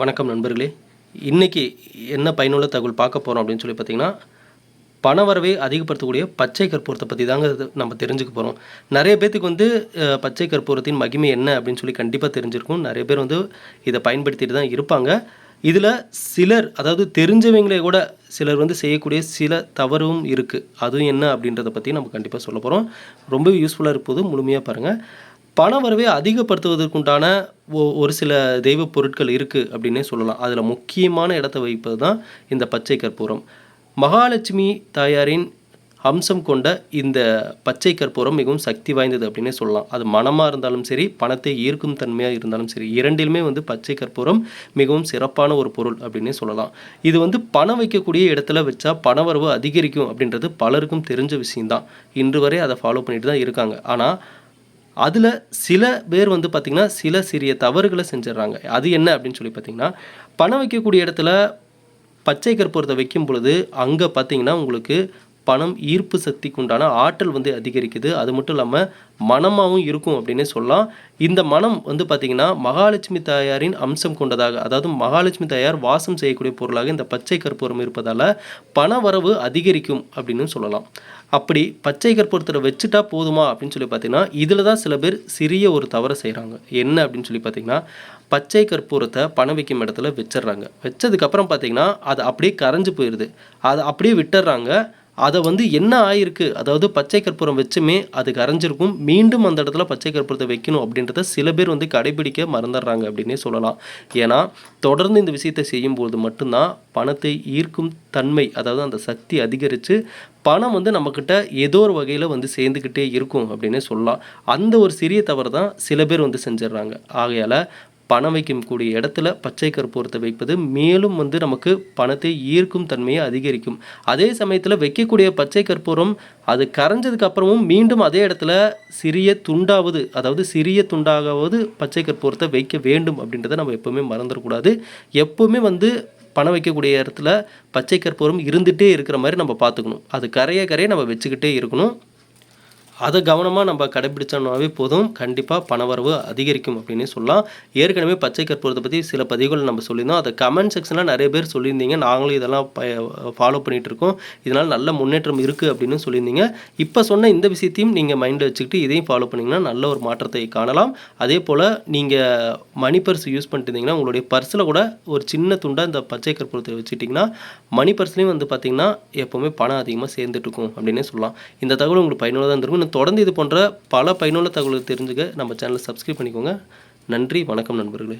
வணக்கம் நண்பர்களே. இன்றைக்கி என்ன பயனுள்ள தகவல் பார்க்க போகிறோம் அப்படின்னு சொல்லி பார்த்தீங்கன்னா பணவரவை அதிகப்படுத்தக்கூடிய பச்சை கற்பூரத்தை பற்றி தாங்க நம்ம தெரிஞ்சுக்க போகிறோம் நிறைய பேர்த்துக்கு வந்து பச்சை கற்பூரத்தின் மகிமை என்ன அப்படின்னு சொல்லி கண்டிப்பாக தெரிஞ்சிருக்கும். நிறைய பேர் வந்து இதை பயன்படுத்திட்டு தான் இருப்பாங்க. இதில் சிலர் அதாவது தெரிஞ்சவங்களே கூட சிலர் வந்து செய்யக்கூடிய சில தவறும் இருக்குது அதுவும் என்ன அப்படின்றத பற்றி நம்ம கண்டிப்பாக சொல்ல போகிறோம் ரொம்ப யூஸ்ஃபுல்லாக இருப்பது முழுமையாக பாருங்கள் பண வரவை அதிகப்படுத்துவதற்குண்டான ஒரு சில தெய்வ பொருட்கள் இருக்குது அப்படின்னே சொல்லலாம். அதில் முக்கியமான இடத்தை வைப்பது தான் இந்த பச்சை கற்பூரம். மகாலட்சுமி தாயாரின் அம்சம் கொண்ட இந்த பச்சை கற்பூரம் மிகவும் சக்தி வாய்ந்தது அப்படின்னே சொல்லலாம். அது மனமாக இருந்தாலும் சரி பணத்தை ஈர்க்கும் தன்மையாக இருந்தாலும் சரி இரண்டிலுமே வந்து பச்சை கற்பூரம் மிகவும் சிறப்பான ஒரு பொருள் அப்படின்னே சொல்லலாம். இது வந்து பணம் வைக்கக்கூடிய இடத்துல வச்சா பணவரவு அதிகரிக்கும் அப்படின்றது பலருக்கும் தெரிஞ்ச விஷயம்தான். இன்று வரை அதை ஃபாலோ பண்ணிட்டு தான் இருக்காங்க. ஆனால் அதில் சில பேர் வந்து பார்த்திங்கன்னா சில சிறிய தவறுகளை செஞ்சிடுறாங்க. அது என்ன அப்படின்னு சொல்லி பார்த்தீங்கன்னா பணம் வைக்கக்கூடிய இடத்துல பச்சை கற்பூரத்தை வைக்கும் பொழுது அங்கே பார்த்தீங்கன்னா உங்களுக்கு பணம் ஈர்ப்பு சக்திக்கு உண்டான ஆற்றல் வந்து அதிகரிக்குது. அது மட்டும் இல்லாமல் மனமாகவும் இருக்கும் அப்படின்னே சொல்லலாம். இந்த மனம் வந்து பார்த்திங்கன்னா மகாலட்சுமி தாயாரின் அம்சம் கொண்டதாக அதாவது மகாலட்சுமி தாயார் வாசம் செய்யக்கூடிய பொருளாக இந்த பச்சை கற்பூரம் இருப்பதால் பண வரவு அதிகரிக்கும் அப்படின்னு சொல்லலாம். அப்படி பச்சை கற்பூரத்தில் வச்சுட்டா போதுமா அப்படின்னு சொல்லி பார்த்தீங்கன்னா இதில் தான் சில பேர் சிறிய ஒரு தவறை செய்கிறாங்க என்ன அப்படின்னு சொல்லி பார்த்தீங்கன்னா பச்சை கற்பூரத்தை பணம் வைக்கும் இடத்துல வச்சிடுறாங்க. வச்சதுக்கப்புறம் பார்த்தீங்கன்னா அது அப்படியே கரைஞ்சு போயிடுது அதை அப்படியே விட்டுறாங்க அதை வந்து என்ன ஆயிருக்கு? அதாவது பச்சை கற்பூரம் வச்சுமே அது கரைஞ்சிருக்கும் மீண்டும் அந்த இடத்துல பச்சை கற்பூரத்தை வைக்கணும் அப்படின்றத சில பேர் வந்து கடைபிடிக்க மறந்துடுறாங்க அப்படின்னே சொல்லலாம். ஏன்னா தொடர்ந்து இந்த விஷயத்தை செய்யும்போது மட்டும்தான் பணத்தை ஈர்க்கும் தன்மை அதாவது அந்த சக்தி அதிகரித்து பணம் வந்து நம்மக்கிட்ட ஏதோ ஒரு வகையில் வந்து சேர்ந்துக்கிட்டே இருக்கும் அப்படின்னே சொல்லலாம். அந்த ஒரு சிறிய தவறு தான் சில பேர் வந்து செஞ்சிடுறாங்க. ஆகையால் பணம் வைக்கக்கூடிய இடத்துல பச்சை கற்பூரத்தை வைப்பது மேலும் வந்து நமக்கு பணத்தை ஈர்க்கும் தன்மையை அதிகரிக்கும். அதே சமயத்தில் வைக்கக்கூடிய பச்சை கற்பூரம் அது கரைஞ்சதுக்கு அப்புறமும் மீண்டும் அதே இடத்துல சிறிய துண்டாவது அதாவது சிறிய துண்டாகாவது பச்சை கற்பூரத்தை வைக்க வேண்டும் அப்படின்றத நம்ம எப்போவுமே மறந்துடக்கூடாது எப்போவுமே வந்து பணம் வைக்கக்கூடிய இடத்துல பச்சை கற்பூரம் இருந்துகிட்டே இருக்கிற மாதிரி நம்ம பார்த்துக்கணும். அது கரைய கரையை நம்ம வச்சுக்கிட்டே இருக்கணும். அதை கவனமாக நம்ம கடைபிடிச்சோம்னாவே போதும். கண்டிப்பாக பணவரவு அதிகரிக்கும் அப்படின்னு சொல்லலாம். ஏற்கனவே பச்சை கற்பூரத்தை பற்றி சில பதிவுகள் நம்ம சொல்லியிருந்தோம். அதை கமெண்ட் செக்ஷனில் நிறைய பேர் சொல்லியிருந்தீங்க. நாங்களும் இதெல்லாம் ஃபாலோ பண்ணிகிட்டு இருக்கோம். இதனால் நல்ல முன்னேற்றம் இருக்குது அப்படின்னு சொல்லியிருந்தீங்க. இப்போ சொன்ன இந்த விஷயத்தையும் நீங்கள் மைண்டில் வச்சுக்கிட்டு இதையும் ஃபாலோ பண்ணிங்கன்னா நல்ல ஒரு மாற்றத்தை காணலாம். அதே போல் நீங்கள் மணி பர்ஸ் யூஸ் பண்ணிட்டு இருந்தீங்கன்னா உங்களுடைய பர்ஸில் கூட ஒரு சின்ன துண்டாக இந்த பச்சை கற்பூரத்தை வச்சுட்டிங்கன்னா மணி பர்ஸ்லேயும் வந்து பார்த்திங்கன்னா எப்போவுமே பணம் அதிகமாக சேர்ந்துட்டு இருக்கும் அப்படின்னே சொல்லலாம். இந்த தகவல் உங்களுக்கு பயனுள்ளதாக இருந்திருக்கும் தொடர்ந்து இது போன்ற பல பயனுள்ள தகவல்கள் தெரிஞ்சுக்க நம்ம சேனலை சப்ஸ்கிரைப் பண்ணிக்கோங்க. நன்றி வணக்கம் நண்பர்களே.